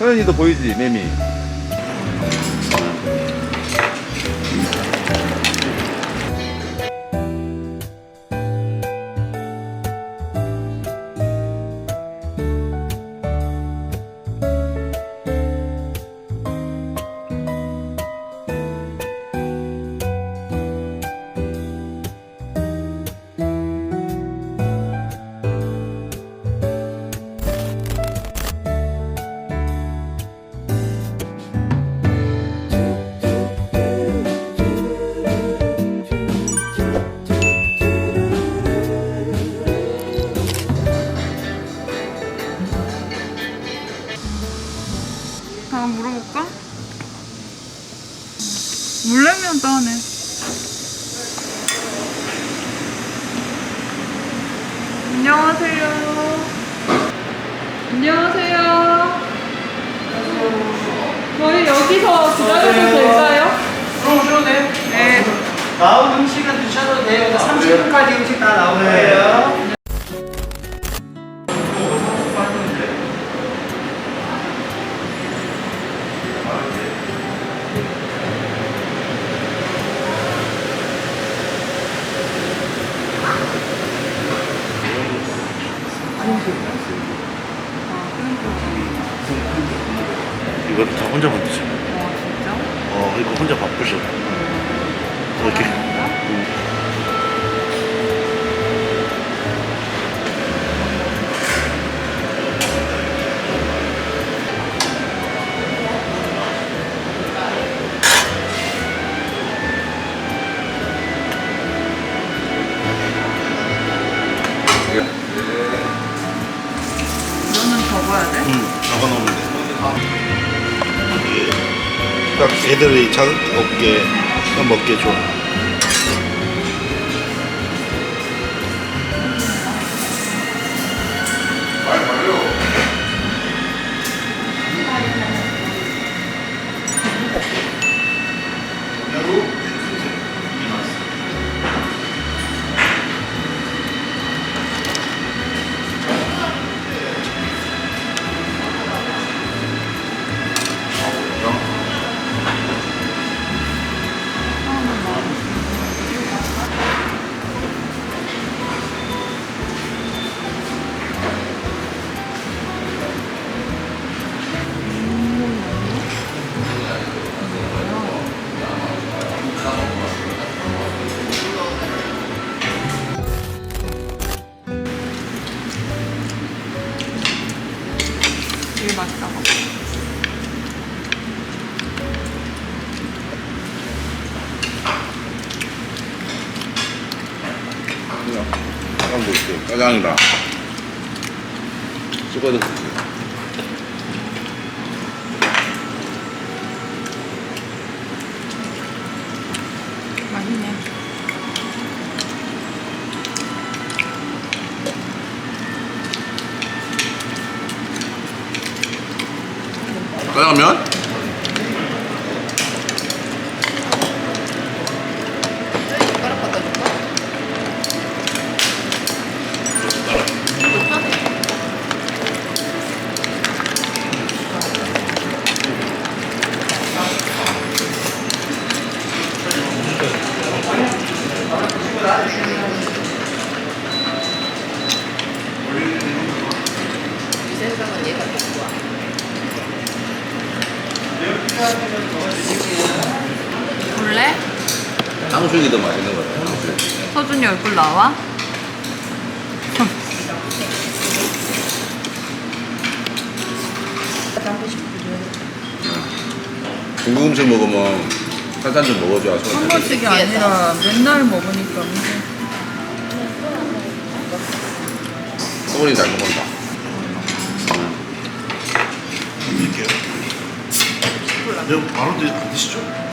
서현이도 보이지 매미 물어볼까? 물냉면 떠네. 안녕하세요. 안녕하세요. 저희 여기서 기다려도 될까요? 들어오셔도 돼요. 네. 나온 음식은 드셔도 돼요. 30분까지 음식 다거 이거 다 혼자 만드죠. 어, 진짜? 어, 이거 혼자 바쁘셔. 이렇게. 이 접어야 돼? 응, 적어 놓으면 돼. 딱 애들이 자극 없게 먹게 줘. 되 찍어야 돼 맛있네. 짜장면? 볼래? 탕수육이 더 맛있는 것 탕수육 서준이 얼굴 나와? 중국 음식 먹으면 한잔 좀 먹어줘야 한 번씩이 아니라 맨날 먹으니까 문제. 잘 먹는다 드릴게요. 내가 바로 드- 안 드시죠?